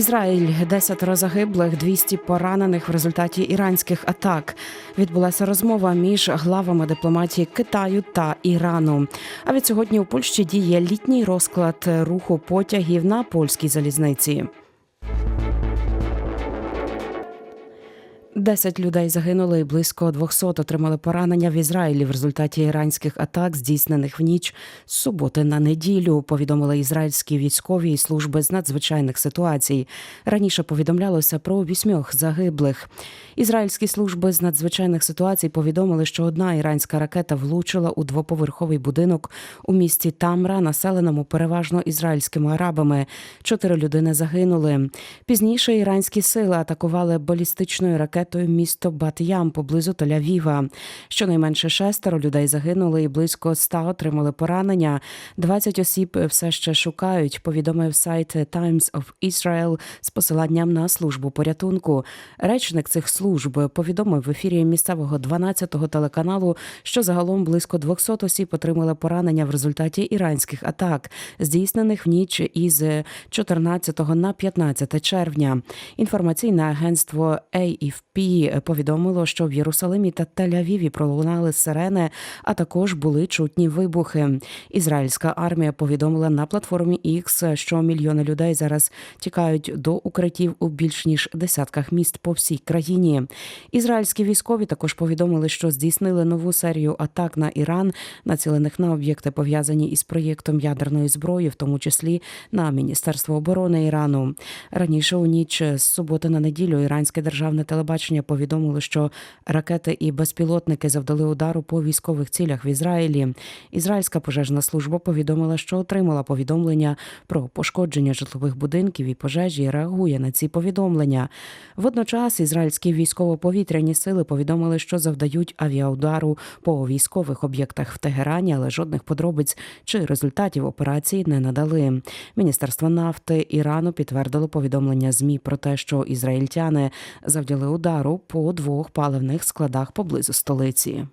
Ізраїль 10 загиблих, 200 поранених в результаті іранських атак. Відбулася розмова між главами дипломатії Китаю та Ірану. А від сьогодні у Польщі діє літній розклад руху потягів на польській залізниці. Десять людей загинули і близько 200 отримали поранення в Ізраїлі в результаті іранських атак, здійснених в ніч з суботи на неділю. Повідомили ізраїльські військові і служби з надзвичайних ситуацій. Раніше повідомлялося про вісьмьох загиблих. Ізраїльські служби з надзвичайних ситуацій повідомили, що одна іранська ракета влучила у двоповерховий будинок у місті Тамра, населеному переважно ізраїльськими арабами. Чотири людини загинули. Пізніше іранські сили атакували балістичною ракетою місто Бат-Ям поблизу Тель-Авіва. Щонайменше шестеро людей загинули і близько ста отримали поранення. 20 осіб все ще шукають. Повідомив сайт Times of Israel з посиланням на службу порятунку. Речник цих служб повідомив в ефірі місцевого 12-го телеканалу, що загалом близько 200 осіб отримали поранення в результаті іранських атак, здійснених в ніч із 14 на 15 червня. Інформаційне агентство AFP повідомило, що в Єрусалимі та Тель-Авіві пролунали сирени, а також були чутні вибухи. Ізраїльська армія повідомила на платформі X, що мільйони людей зараз тікають до укриттів у більш ніж десятках міст по всій країні. Ізраїльські військові також повідомили, що здійснили нову серію атак на Іран, націлених на об'єкти пов'язані із проєктом ядерної зброї, в тому числі на Міністерство оборони Ірану. Раніше у ніч з суботи на неділю іранське державне телебачення повідомило, що ракети і безпілотники завдали удару по військових цілях в Ізраїлі. Ізраїльська пожежна служба повідомила, що отримала повідомлення про пошкодження житлових будинків і пожежі. і Реагує на ці повідомлення. Водночас ізраїльські військово-повітряні сили повідомили, що завдають авіаудару по військових об'єктах в Тегерані, але жодних подробиць чи результатів операції не надали. Міністерство нафти Ірану підтвердило повідомлення змі про те, що ізраїльтяни завдяли удару по двох паливних складах поблизу столиці.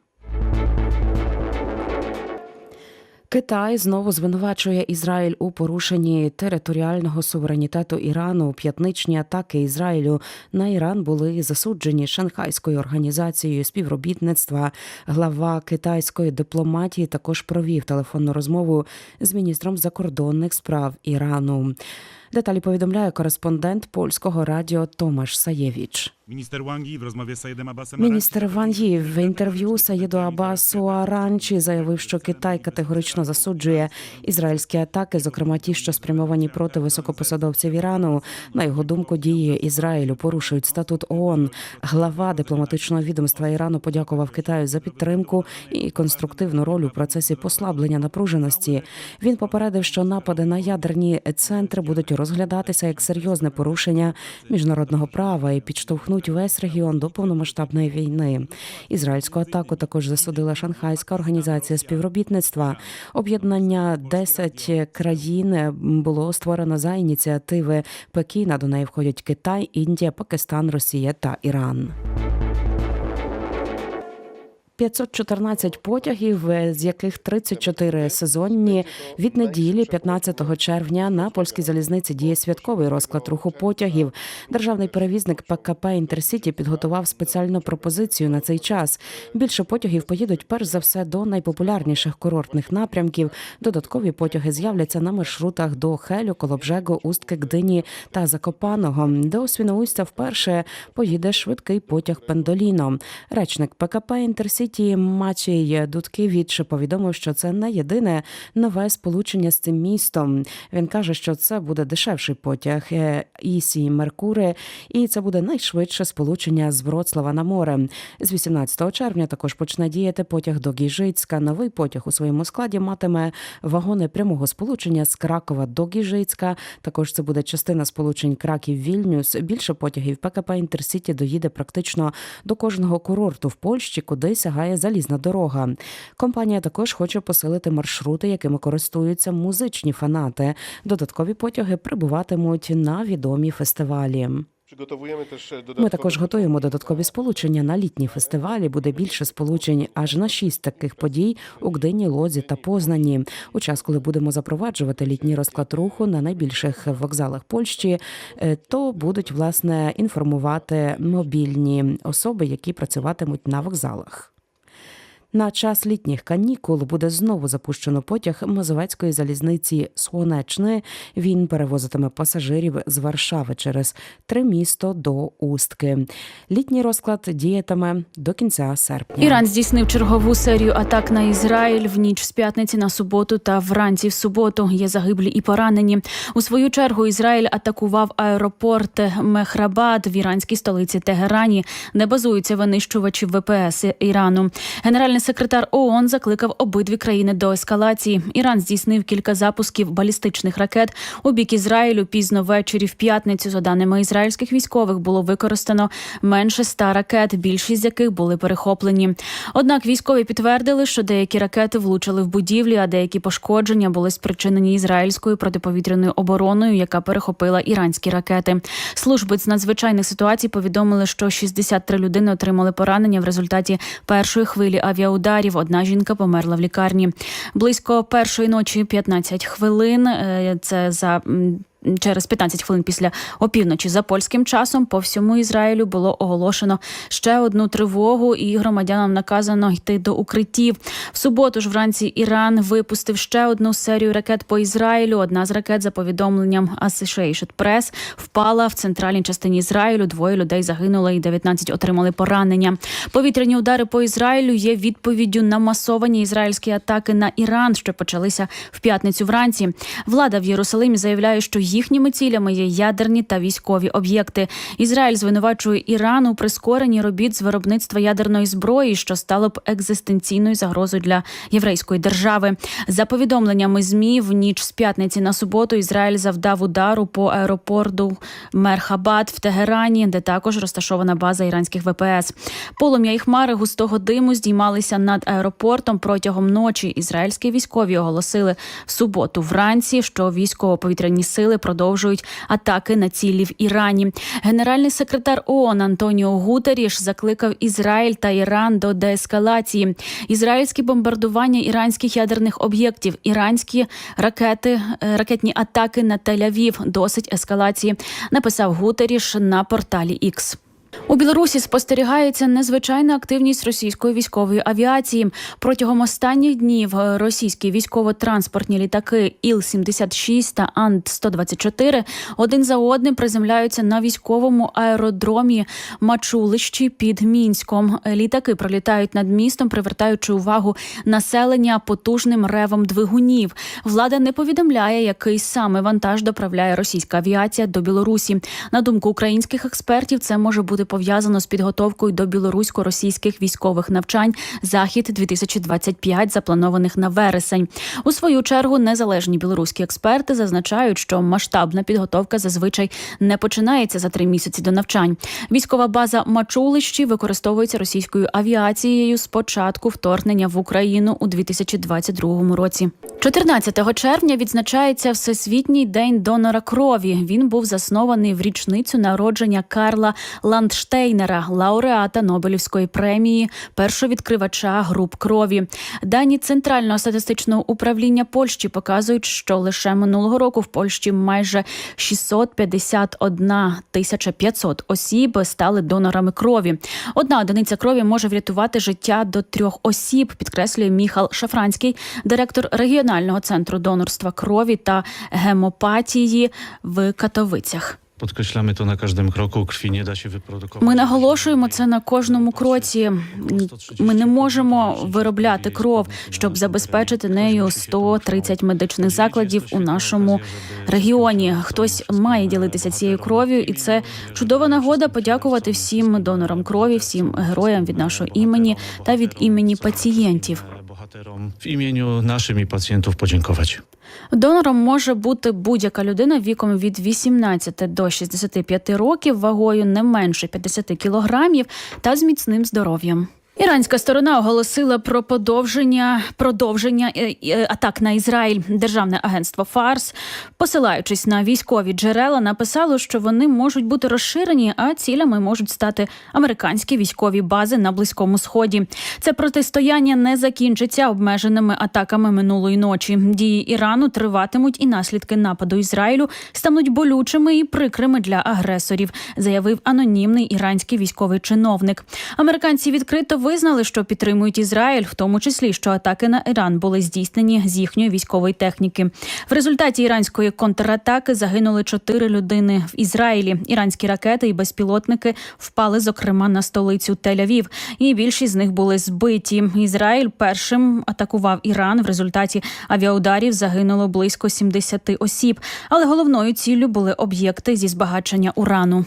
Китай знову звинувачує Ізраїль у порушенні територіального суверенітету Ірану. П'ятничні атаки Ізраїлю на Іран були засуджені Шанхайською організацією співробітництва. Глава китайської дипломатії також провів телефонну розмову з міністром закордонних справ Ірану. Деталі повідомляє кореспондент польського радіо Томаш Саєвіч. Minister Wangi w rozmowie z Saidem Abbasem Міністр Ван Ї в інтерв'ю Саїду Абасу Аранчі заявив, що Китай категорично засуджує ізраїльські атаки, зокрема ті, що спрямовані проти високопосадовців Ірану. На його думку, дії Ізраїлю порушують статут ООН. Глава дипломатичного відомства Ірану подякував Китаю за підтримку і конструктивну роль у процесі послаблення напруженості. Він попередив, що напади на ядерні центри будуть розглядатися як серйозне порушення міжнародного права і підштовхнуть весь регіон до повномасштабної війни. Ізраїльську атаку також засудила Шанхайська організація співробітництва. Об'єднання 10 країн було створено за ініціативи Пекіна. До неї входять Китай, Індія, Пакистан, Росія та Іран. 514 потягів, з яких 34 сезонні. Від неділі, 15 червня, на польській залізниці діє святковий розклад руху потягів. Державний перевізник ПКП Інтерсіті підготував спеціальну пропозицію на цей час. Більше потягів поїдуть перш за все до найпопулярніших курортних напрямків. Додаткові потяги з'являться на маршрутах до Хелю, Колобжего, Устки, Гдині та Закопаного. До Свіноустя вперше поїде швидкий потяг Пендоліно. Речник ПКП Інтерсіті Матій Дудкевич повідомив, що це не єдине нове сполучення з цим містом. Він каже, що це буде дешевший потяг е, Ісі Меркури, і це буде найшвидше сполучення з Вроцлава на море. З 18 червня також почне діяти потяг до Гіжицька. Новий потяг у своєму складі матиме вагони прямого сполучення з Кракова до Гіжицька. Також це буде частина сполучень Краків Вільнюс. Більше потягів ПКП Інтерсіті доїде практично до кожного курорту в Польщі, куди сягає залізна дорога. Компанія також хоче посилити маршрути, якими користуються музичні фанати. Додаткові потяги прибуватимуть на відомі фестивалі. Ми також готуємо додаткові сполучення на літні фестивалі. Буде більше сполучень аж на шість таких подій у Гдині, Лозі та Познані. У час, коли будемо запроваджувати літній розклад руху на найбільших вокзалах Польщі, е, то будуть власне інформувати мобільні особи, які працюватимуть на вокзалах. На час літніх канікул буде знову запущено потяг Мазовецької залізниці Сонечне. Він перевозитиме пасажирів з Варшави через три місто до Устки. Літній розклад діятиме до кінця серпня. Іран здійснив чергову серію атак на Ізраїль в ніч з п'ятниці на суботу та вранці в суботу. Є загиблі і поранені. У свою чергу Ізраїль атакував аеропорт Мехрабад в іранській столиці Тегерані, де базуються винищувачі ВПС Ірану. Генеральний секретар ООН закликав обидві країни до ескалації. Іран здійснив кілька запусків балістичних ракет у бік Ізраїлю пізно ввечері в п'ятницю. За даними ізраїльських військових, було використано менше ста ракет, більшість з яких були перехоплені. Однак військові підтвердили, що деякі ракети влучили в будівлі, а деякі пошкодження були спричинені ізраїльською протиповітряною обороною, яка перехопила іранські ракети. Служби з надзвичайних ситуацій повідомили, що 63 людини отримали поранення в результаті першої хвилі авіаударів. Одна жінка померла в лікарні. Близько першої ночі 15 хвилин. е, Це за Через 15 хвилин після опівночі за польським часом по всьому Ізраїлю було оголошено ще одну тривогу, і громадянам наказано йти до укриттів. В суботу ж вранці Іран випустив ще одну серію ракет по Ізраїлю. Одна з ракет, за повідомленням Associated Press, впала в центральній частині Ізраїлю. Двоє людей загинули і 19 отримали поранення. Повітряні удари по Ізраїлю є відповіддю на масовані ізраїльські атаки на Іран, що почалися в п'ятницю вранці. Влада в Єрусалимі заявляє, що їхніми цілями є ядерні та військові об'єкти. Ізраїль звинувачує Іран у прискоренні робіт з виробництва ядерної зброї, що стало б екзистенційною загрозою для єврейської держави. За повідомленнями змі в ніч з п'ятниці на суботу Ізраїль завдав удару по аеропорту Мерхабад в Тегерані, де також розташована база іранських ВПС. Полум'я і хмари густого диму здіймалися над аеропортом протягом ночі. Ізраїльські військові оголосили в суботу вранці, що військово-повітряні сили продовжують атаки на цілі в Ірані. Генеральний секретар ООН Антоніо Гутеріш закликав Ізраїль та Іран до деескалації. Ізраїльські бомбардування іранських ядерних об'єктів, іранські ракети, е, ракетні атаки на Тель-Авів. Досить ескалації. Написав Гутеріш на порталі X. У Білорусі спостерігається незвичайна активність російської військової авіації. Протягом останніх днів е, російські військово-транспортні літаки Іл-76 та Ан-124 один за одним приземляються на військовому аеродромі Мачулищі під Мінськом. Літаки пролітають над містом, привертаючи увагу населення потужним ревом двигунів. Влада не повідомляє, який саме вантаж доправляє російська авіація до Білорусі. На думку українських експертів, це може бути пов'язано з підготовкою до білорусько-російських військових навчань Захід 2025 запланованих на вересень. У свою чергу незалежні білоруські експерти зазначають, що масштабна підготовка зазвичай не починається за три місяці до навчань. Військова база Мачулищі використовується російською авіацією з початку вторгнення в Україну у 2022 році. 14 червня відзначається Всесвітній день донора крові. Він був заснований в річницю народження Карла Ландштейнера, лауреата Нобелівської премії, першовідкривача груп крові. Дані Центрального статистичного управління Польщі показують, що лише минулого року в Польщі майже 651 тисяча 500 осіб стали донорами крові. Одна одиниця крові може врятувати життя до трьох осіб, підкреслює Міхал Шафранський, директор регіонального центру донорства крові та гемопатії в Катовицях. To na każdym kroku. Krwi nie da się wyprodukować. Ми наголошуємо це на кожному кроці. Ми не можемо виробляти кров, щоб забезпечити нею 130 медичних закладів у нашому регіоні. Хтось має ділитися цією кров'ю, і це чудова нагода подякувати всім донорам крові, всім героям від нашого імені та від імені пацієнтів. Bohaterom w imieniu naszym i pacjentów. Донором може бути будь-яка людина віком від 18 до 65 років, вагою не менше 50 кілограмів та з міцним здоров'ям. Іранська сторона оголосила про подовження продовження е, е, атак на Ізраїль. Державне агентство Фарс, посилаючись на військові джерела, написало, що вони можуть бути розширені, а цілями можуть стати американські військові бази на близькому сході. Це протистояння не закінчиться обмеженими атаками минулої ночі. Дії Ірану триватимуть, і наслідки нападу Ізраїлю стануть болючими і прикрими для агресорів, заявив анонімний іранський військовий чиновник. Американці відкрито визнали, що підтримують Ізраїль, в тому числі, що атаки на Іран були здійснені з їхньої військової техніки. В результаті іранської контратаки загинули чотири людини в Ізраїлі. Іранські ракети і безпілотники впали, зокрема, на столицю Тель-Авів, і більшість з них були збиті. Ізраїль першим атакував Іран. В результаті авіаударів загинуло близько 70 осіб. Але головною ціллю були об'єкти зі збагачення урану.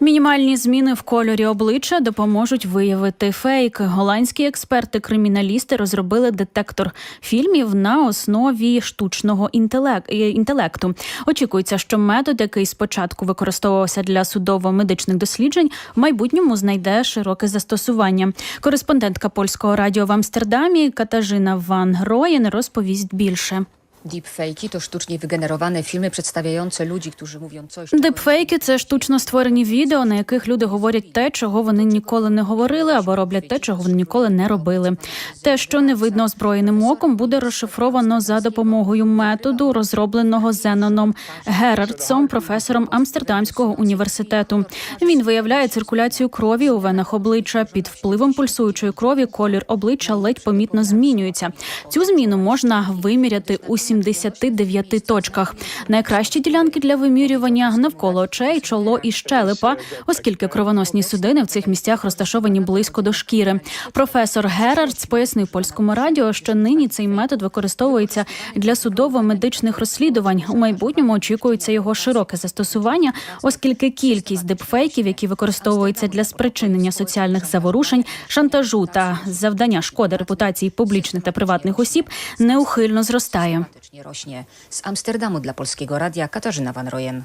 Мінімальні зміни в кольорі обличчя допоможуть виявити фейк. Голландські експерти-криміналісти розробили детектор фільмів на основі штучного е, інтелекту. Очікується, що метод, який спочатку використовувався для судово-медичних досліджень, в майбутньому знайде широке застосування. Кореспондентка польського радіо в Амстердамі Катажина Ван Роєн розповість більше. Deepfake'i to sztucznie wygenerowane filmy przedstawiające ludzi, którzy mówią coś. Дипфейки це штучно створені відео, на яких люди говорять те, чого вони ніколи не говорили, або роблять те, чого вони ніколи не робили. Те, що не видно озброєним оком, буде розшифровано за допомогою методу, розробленого Зеноном Герардсом, професором Амстердамського університету. Він виявляє циркуляцію крові у венах обличчя. Під впливом пульсуючої крові колір обличчя ледь помітно змінюється. Цю зміну можна виміряти у 79 точках. Найкращі ділянки для вимірювання навколо очей, чоло і щелепа, оскільки кровоносні судини в цих місцях розташовані близько до шкіри. Професор Герардс пояснив польському радіо, що нині цей метод використовується для судово-медичних розслідувань. У майбутньому очікується його широке застосування, оскільки кількість дипфейків, які використовуються для спричинення соціальних заворушень, шантажу та завдання шкоди репутації публічних та приватних осіб, неухильно зростає. Dramatycznie rośnie. Z Amsterdamu dla Polskiego Radia Katarzyna Van Royen.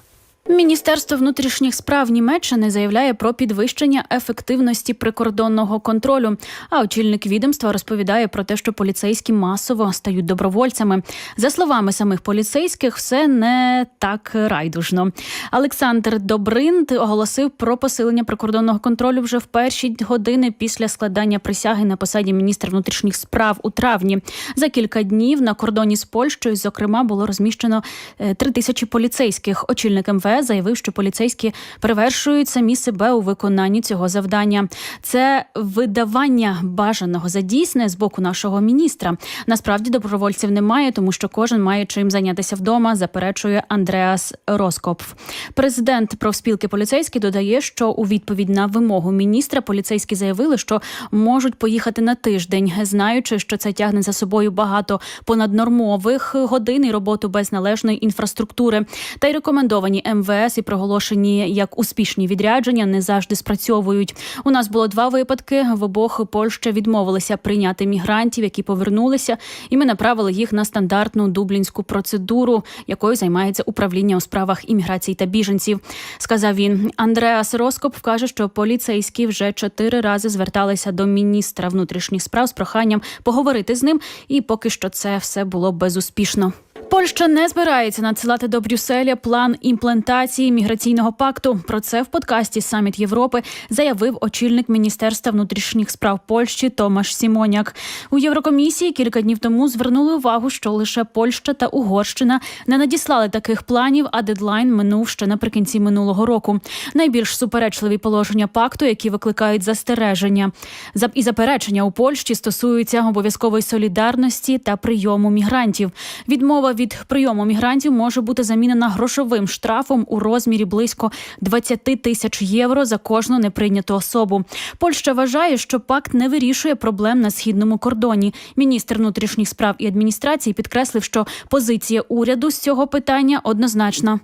Міністерство внутрішніх справ Німеччини заявляє про підвищення ефективності прикордонного контролю. А очільник відомства розповідає про те, що поліцейські масово стають добровольцями. За словами самих поліцейських, все не так райдужно. Олександр Добринд оголосив про посилення прикордонного контролю вже в перші години після складання присяги на посаді міністра внутрішніх справ у травні. За кілька днів на кордоні з Польщею, зокрема, було розміщено е, три тисячі поліцейських. Очільник Заявив, що поліцейські перевершують самі себе у виконанні цього завдання. Це видавання бажаного за дійсне з боку нашого міністра. Насправді добровольців немає, тому що кожен має чим зайнятися вдома. Заперечує Андреас Роскопф. Президент профспілки поліцейські додає, що у відповідь на вимогу міністра поліцейські заявили, що можуть поїхати на тиждень, знаючи, що це тягне за собою багато понаднормових годин і роботу без належної інфраструктури. Та й рекомендовані МВС і проголошені як успішні відрядження не завжди спрацьовують. У нас було два випадки. В обох Польща відмовилася прийняти мігрантів, які повернулися, і ми направили їх на стандартну дублінську процедуру, якою займається управління у справах імміграції та біженців. Сказав він. Андреас Роскоп каже, що поліцейські вже чотири рази зверталися до міністра внутрішніх справ з проханням поговорити з ним, і поки що це все було безуспішно. Польща не збирається надсилати до Брюсселя план імплементації міграційного пакту. Про це в подкасті Саміт Європи заявив очільник міністерства внутрішніх справ Польщі Томаш Сімоняк. У Єврокомісії кілька днів тому звернули увагу, що лише Польща та Угорщина не надіслали таких планів, а дедлайн минув ще наприкінці минулого року. Найбільш суперечливі положення пакту, які викликають застереження За- і заперечення у Польщі стосуються обов'язкової солідарності та прийому мігрантів. Відмова від прийому мігрантів може бути замінена грошовим штрафом у розмірі близько 20 тисяч євро за кожну неприйняту особу. Польща вважає, що пакт не вирішує проблем на східному кордоні. Міністр внутрішніх справ і адміністрації підкреслив, що позиція уряду з цього питання однозначна.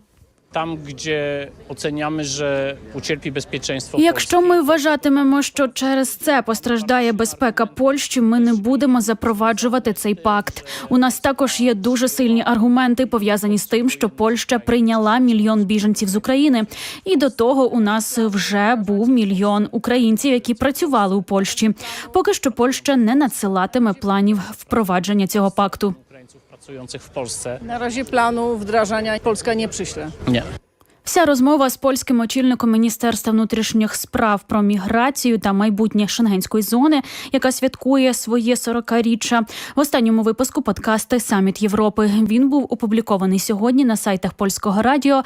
Tam, gdzie oceniamy, że ucierpi bezpieczeństwo Якщо ми вважатимемо, що через це постраждає безпека Польщі, ми не будемо запроваджувати цей пакт. У нас також є дуже сильні аргументи пов'язані з тим, що Польща прийняла мільйон біженців з України, і до того у нас вже був мільйон українців, які працювали у Польщі. Поки що Польща не надсилатиме планів впровадження цього пакту. Pracujących w Polsce. Na razie planu wdrażania Polska nie przyśle. Nie. Вся розмова з польським очільником міністерства внутрішніх справ про міграцію та майбутнє шенгенської зони, яка святкує своє 40-річчя. В останньому випуску подкасти Саміт Європи. Він був опублікований сьогодні на сайтах польського радіо.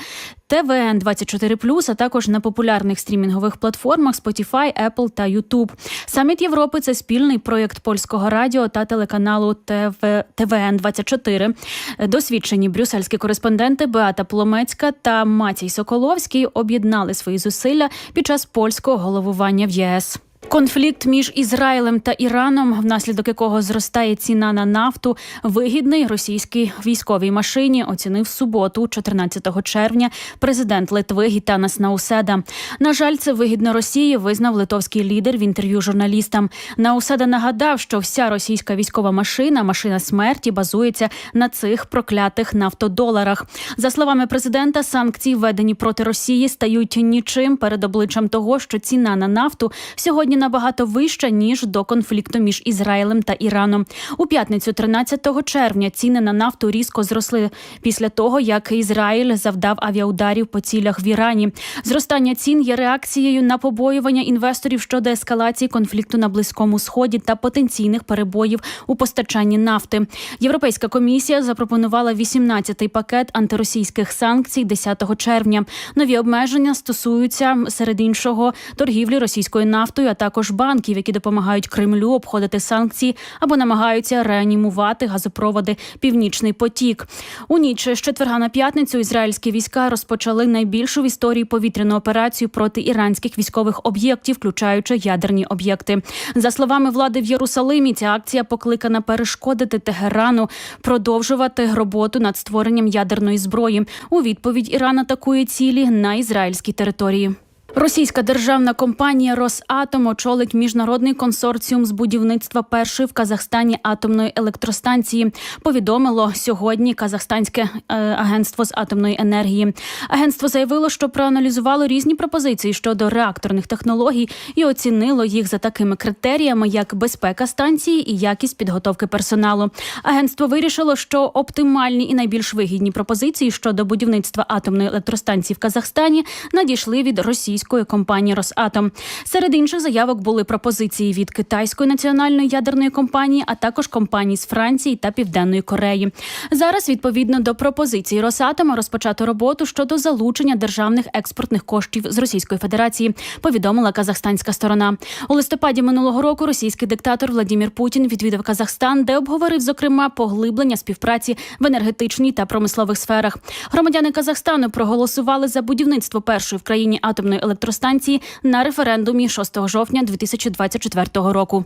ТВН 24 а також на популярних стрімінгових платформах Spotify, Apple та YouTube. Саміт Європи це спільний проєкт польського радіо та телеканалу ТВ ТВН 24 Досвідчені брюссельські кореспонденти Беата Пломецька та Матій Соколовський об'єднали свої зусилля під час польського головування в ЄС. Конфлікт між Ізраїлем та Іраном, внаслідок якого зростає ціна на нафту, вигідний російській військовій машині, оцінив суботу, 14 червня, президент Литви Гітанас Науседа. На жаль, це вигідно Росії, визнав литовський лідер в інтерв'ю журналістам. Науседа нагадав, що вся російська військова машина, машина смерті, базується на цих проклятих нафтодоларах. За словами президента, санкції, введені проти Росії, стають нічим перед обличчям того, що ціна на нафту сьогодні набагато вища ніж до конфлікту між Ізраїлем та Іраном. У п'ятницю, 13 червня, ціни на нафту різко зросли після того, як Ізраїль завдав авіаударів по цілях в Ірані. Зростання цін є реакцією на побоювання інвесторів щодо ескалації конфлікту на близькому сході та потенційних перебоїв у постачанні нафти. Європейська комісія запропонувала 18-й пакет антиросійських санкцій 10 червня. Нові обмеження стосуються серед іншого торгівлі російською нафтою, а також банків, які допомагають Кремлю обходити санкції або намагаються реанімувати газопроводи Північний потік. У ніч з четверга на п'ятницю ізраїльські війська розпочали найбільшу в історії повітряну операцію проти іранських військових об'єктів, включаючи ядерні об'єкти. За словами влади в Єрусалимі, ця акція покликана перешкодити Тегерану продовжувати роботу над створенням ядерної зброї. У відповідь Іран атакує цілі на ізраїльській території. Російська державна компанія Росатом очолить міжнародний консорціум з будівництва першої в Казахстані атомної електростанції. Повідомило сьогодні Казахстанське е, агентство з атомної енергії. Агентство заявило, що проаналізувало різні пропозиції щодо реакторних технологій і оцінило їх за такими критеріями, як безпека станції і якість підготовки персоналу. Агентство вирішило, що оптимальні і найбільш вигідні пропозиції щодо будівництва атомної електростанції в Казахстані надійшли від російської компанії Росатом. Серед інших заявок були пропозиції від китайської національної ядерної компанії, а також компаній з Франції та Південної Кореї. Зараз, відповідно до пропозиції Росатома, розпочато роботу щодо залучення державних експортних коштів з Російської Федерації. Повідомила казахстанська сторона. У листопаді минулого року російський диктатор Владімір Путін відвідав Казахстан, де обговорив зокрема поглиблення співпраці в енергетичній та промислових сферах. Громадяни Казахстану проголосували за будівництво першої в країні атомної електростанції на референдумі 6 жовтня 2024 року.